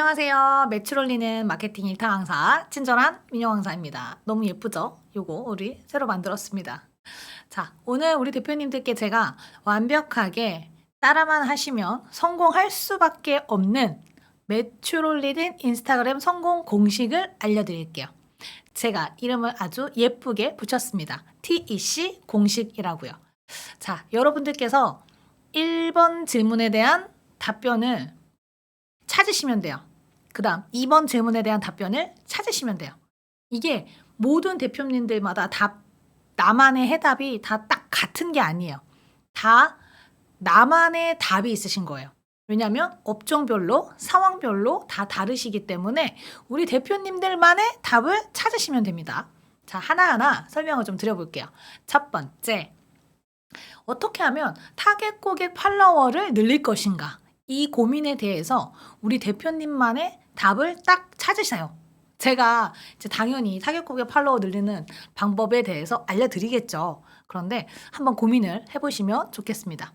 안녕하세요. 매출 올리는 마케팅 일타 강사 친절한 민영 강사입니다. 너무 예쁘죠? 요거 우리 새로 만들었습니다. 자, 오늘 우리 대표님들께 제가 완벽하게 따라만 하시면 성공할 수밖에 없는 매출 올리는 인스타그램 성공 공식을 알려드릴게요. 제가 이름을 아주 예쁘게 붙였습니다. TEC 공식이라고요. 자, 여러분들께서 1번 질문에 대한 답변을 찾으시면 돼요. 그 다음 2번 질문에 대한 답변을 찾으시면 돼요. 이게 모든 대표님들마다 답, 나만의 해답이 다 딱 같은 게 아니에요. 다 나만의 답이 있으신 거예요. 왜냐하면 업종별로, 상황별로 다 다르시기 때문에 우리 대표님들만의 답을 찾으시면 됩니다. 자, 하나하나 설명을 좀 드려볼게요. 첫 번째, 어떻게 하면 타겟 고객 팔로워를 늘릴 것인가? 이 고민에 대해서 우리 대표님만의 답을 딱 찾으세요. 제가 이제 당연히 고객 팔로워 늘리는 방법에 대해서 알려드리겠죠. 그런데 한번 고민을 해보시면 좋겠습니다.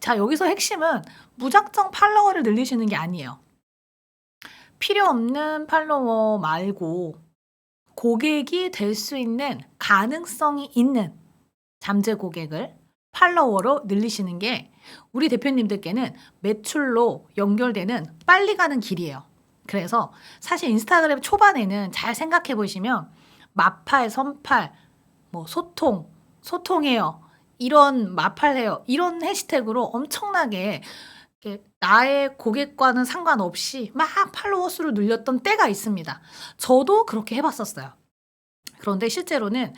자, 여기서 핵심은 무작정 팔로워를 늘리시는 게 아니에요. 필요 없는 팔로워 말고 고객이 될 수 있는 가능성이 있는 잠재 고객을 팔로워로 늘리시는 게 우리 대표님들께는 매출로 연결되는 빨리 가는 길이에요. 그래서 사실 인스타그램 초반에는 잘 생각해 보시면 마팔, 선팔, 뭐 소통, 소통해요. 이런 마팔해요. 이런 해시태그로 엄청나게 나의 고객과는 상관없이 막 팔로워 수를 늘렸던 때가 있습니다. 저도 그렇게 해봤었어요. 그런데 실제로는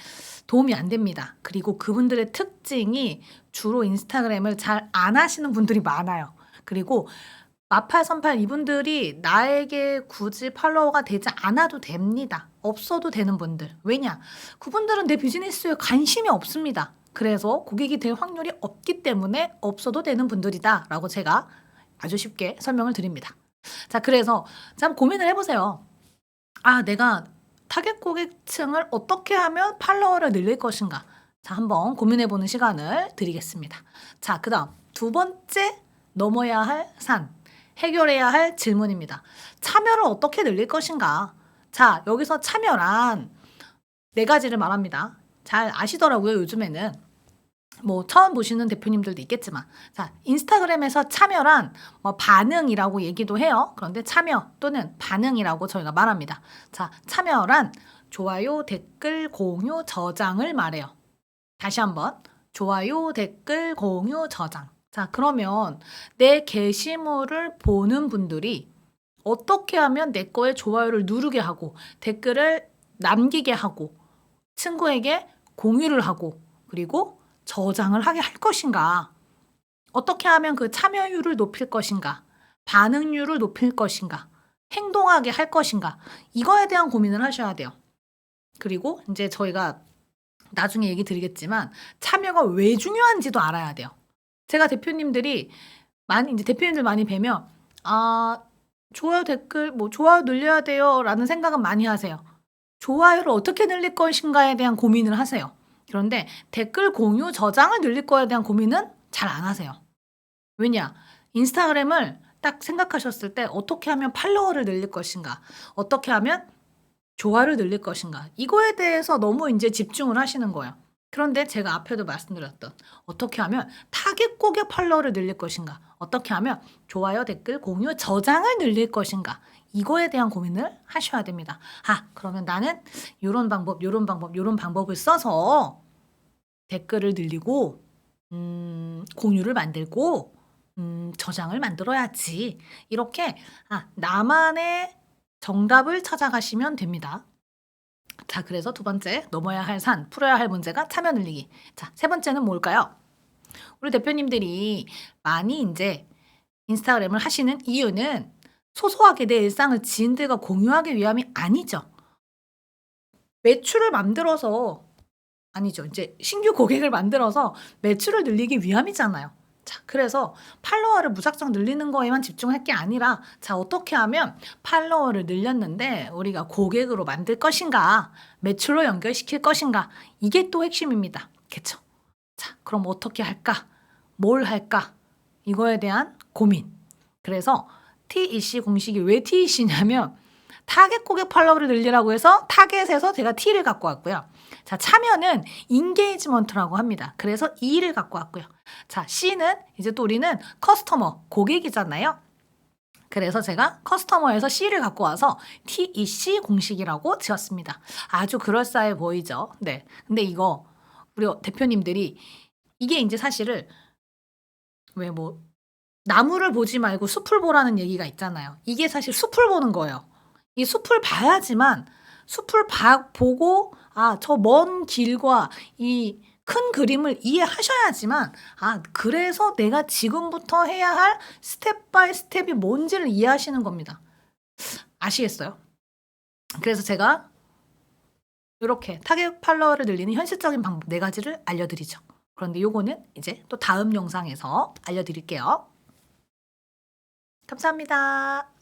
도움이 안 됩니다. 그리고 그분들의 특징이 주로 인스타그램을 잘 안 하시는 분들이 많아요. 그리고 마팔 선팔 이분들이 나에게 굳이 팔로워가 되지 않아도 됩니다. 없어도 되는 분들. 왜냐? 그분들은 내 비즈니스에 관심이 없습니다. 그래서 고객이 될 확률이 없기 때문에 없어도 되는 분들이다. 라고 제가 아주 쉽게 설명을 드립니다. 자, 그래서 참 고민을 해보세요. 아, 내가 타겟 고객층을 어떻게 하면 팔로워를 늘릴 것인가? 자, 한번 고민해보는 시간을 드리겠습니다. 자, 그 다음 두 번째 넘어야 할 산. 해결해야 할 질문입니다. 참여를 어떻게 늘릴 것인가? 자, 여기서 참여란 네 가지를 말합니다. 잘 아시더라고요, 요즘에는. 뭐 처음 보시는 대표님들도 있겠지만 자 인스타그램에서 참여란 뭐 반응이라고 얘기도 해요 그런데 참여 또는 반응이라고 저희가 말합니다 자 참여란 좋아요 댓글 공유 저장을 말해요 다시 한번 좋아요 댓글 공유 저장 자 그러면 내 게시물을 보는 분들이 어떻게 하면 내 거에 좋아요를 누르게 하고 댓글을 남기게 하고 친구에게 공유를 하고 그리고 저장을 하게 할 것인가? 어떻게 하면 그 참여율을 높일 것인가? 반응률을 높일 것인가? 행동하게 할 것인가? 이거에 대한 고민을 하셔야 돼요. 그리고 이제 저희가 나중에 얘기 드리겠지만 참여가 왜 중요한지도 알아야 돼요. 제가 대표님들이 많이 이제 대표님들 많이 뵈면 아 좋아요 댓글 뭐 좋아요 늘려야 돼요라는 생각은 많이 하세요. 좋아요를 어떻게 늘릴 것인가에 대한 고민을 하세요. 그런데 댓글 공유 저장을 늘릴 거에 대한 고민은 잘 안 하세요. 왜냐? 인스타그램을 딱 생각하셨을 때 어떻게 하면 팔로워를 늘릴 것인가? 어떻게 하면 좋아요를 늘릴 것인가? 이거에 대해서 너무 이제 집중을 하시는 거예요. 그런데 제가 앞에도 말씀드렸던 어떻게 하면 타겟 고객 팔로워를 늘릴 것인가? 어떻게 하면 좋아요, 댓글, 공유, 저장을 늘릴 것인가? 이거에 대한 고민을 하셔야 됩니다. 아, 그러면 나는 요런 방법, 요런 방법, 요런 방법을 써서 댓글을 늘리고 음, 공유를 만들고 음, 저장을 만들어야지. 이렇게 아, 나만의 정답을 찾아가시면 됩니다. 자, 그래서 두 번째 넘어야 할 산, 풀어야 할 문제가 참여 늘리기. 자, 세 번째는 뭘까요? 우리 대표님들이 많이 이제 인스타그램을 하시는 이유는 소소하게 내 일상을 지인들과 공유하기 위함이 아니죠. 매출을 만들어서 아니죠. 이제 신규 고객을 만들어서 매출을 늘리기 위함이잖아요. 자, 그래서 팔로워를 무작정 늘리는 거에만 집중할 게 아니라 자, 어떻게 하면 팔로워를 늘렸는데 우리가 고객으로 만들 것인가? 매출로 연결시킬 것인가? 이게 또 핵심입니다. 그쵸? 자, 그럼 어떻게 할까? 뭘 할까? 이거에 대한 고민. 그래서 TEC 공식이 왜 TEC냐면 타겟 고객 팔로워를 늘리라고 해서 타겟에서 제가 T를 갖고 왔고요. 자, 참여는 인게이지먼트라고 합니다. 그래서 E를 갖고 왔고요. 자, C는 이제 또 우리는 커스터머, 고객이잖아요. 그래서 제가 커스터머에서 C를 갖고 와서 TEC 공식이라고 지었습니다. 아주 그럴싸해 보이죠? 네. 근데 이거 우리 대표님들이 이게 이제 사실을 왜 뭐 나무를 보지 말고 숲을 보라는 얘기가 있잖아요. 이게 사실 숲을 보는 거예요. 이 숲을 봐야지만 숲을 봐, 보고 아, 저 먼 길과 이 큰 그림을 이해하셔야지만 아, 그래서 내가 지금부터 해야 할 스텝 바이 스텝이 뭔지를 이해하시는 겁니다. 아시겠어요? 그래서 제가 이렇게 타겟 팔로워를 늘리는 현실적인 방법 네 가지를 알려드리죠. 그런데 요거는 이제 또 다음 영상에서 알려드릴게요. 감사합니다.